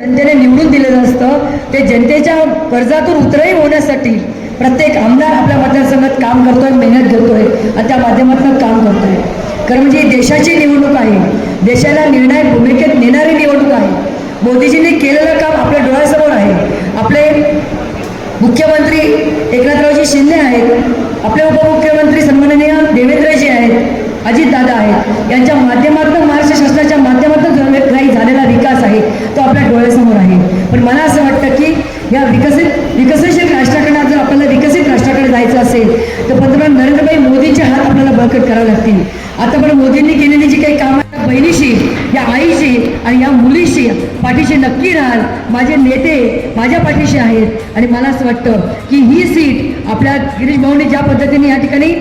जनतेने निवडून दिलेलं असतं. ते जनतेच्या कर्जातून उतरही होण्यासाठी प्रत्येक आमदार आपल्या मतदारसंघात काम करतोय मेहनत घेतोय आणि त्या माध्यमातून काम करतोय. कारण म्हणजे ही देशाची निवडणूक आहे. देशाला निर्णायक भूमिकेत नेणारी निवडणूक आहे. मोदीजींनी केलेलं काम आपल्या डोळ्यासमोर आहे. आपले मुख्यमंत्री एकनाथरावजी शिंदे आहेत. आपले उपमुख्यमंत्री सन्माननीय देवेंद्रजी आहेत. अजितदादा आहेत. यांच्या माध्यमात महाराष्ट्र शासनाच्या माध्यमातून जो काही झालेला विकास आहे तो आपल्या डोळ्यासमोर आहे पण मला असं वाटतं की या विकसित विकसनशील राष्ट्राकडे जर आपल्याला विकसित राष्ट्राकडे जायचं असेल तर पंतप्रधान नरेंद्रभाई मोदींचे हात आपल्याला बळकट करावे लागतील. आता पण मोदींनी केलेली जी काही कामं आहेत, बहिणीशी या आईशी आणि या मुलीशी पाठीशी नक्की राहाल. माझे नेते माझ्या पाठीशी आहेत. आणि मला असं वाटतं की ही सीट आपल्या गिरीश भाऊंनी ज्या पद्धतीने या ठिकाणी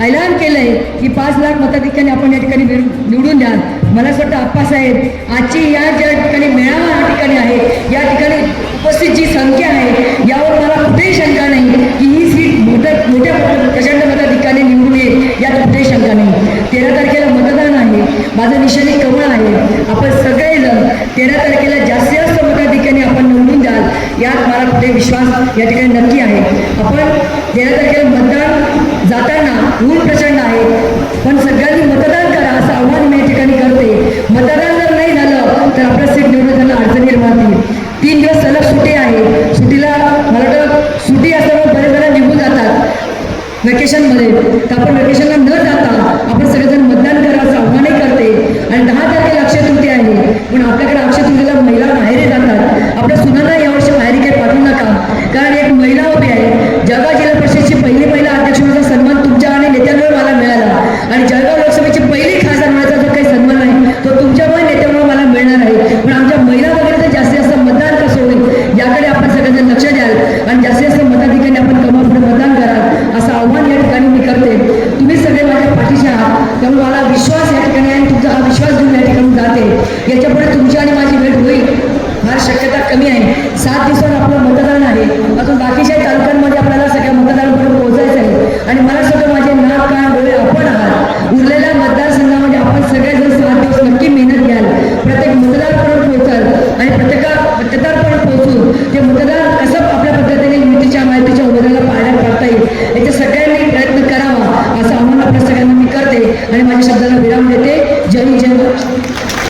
ऐलान केलंय की पाच लाख मताधिक्याने आपण या ठिकाणी निवडून द्याल मला असं वाटतं आप्पासाहेब आजची या ज्या ठिकाणी मेळावा या ठिकाणी आहे या ठिकाणी उपस्थित जी संख्या आहे यावर मला कुठेही शंका नाही की ही सीट मोठ्या मोठ्या प्रचंड मताधिक्याने निवडून येईल यात कुठेही शंका नाही. तेरा तारखेला मतदान आहे माझं निशाणी कमळ आहे. आपण सगळेजण तेरा तारखेला जास्तीत जास्त मताधिक्याने आपण निवडून द्याल यात मला कुठे विश्वास या ठिकाणी नक्की आहे. आपण तेरा तारखेला मतदान वेकेशनमध्ये तर आपण वेकेशनला न जाता आपण सगळेजण मतदान करायचं आव्हानही करते. आणि दहा तारखेला अक्षय तृतीय आहे. पण आपल्याकडे अक्षय तृतीयेला महिला याच्यापुढे तुमची आणि माझी भेट होईल. फार शक्यता कमी आहे. सात दिवसावर आपलं मतदान आहे. अजून बाकीच्या तालुक्यांमध्ये आपल्याला सगळ्या मतदारांपर्यंत पोहोचायचं आहे. आणि मला सुद्धा माझे नाक काय डोळे आपण आहात. उरलेल्या मतदारसंघामध्ये आपण सगळेजण सात दिवस नक्की मेहनत घ्याल. प्रत्येक मतदारपर्यंत पोहोचाल. आणि प्रत्येका मतदारपर्यंत पोहोचून ते मतदार कसं आपल्या पद्धतीने युतीच्या माहितीच्या उमेदवाराला पाहायला पाडता येईल. याच्या सगळ्यांनी प्रयत्न करावा असं आव्हान आपल्या सगळ्यांना मी करते. आणि माझ्या शब्दाला विराम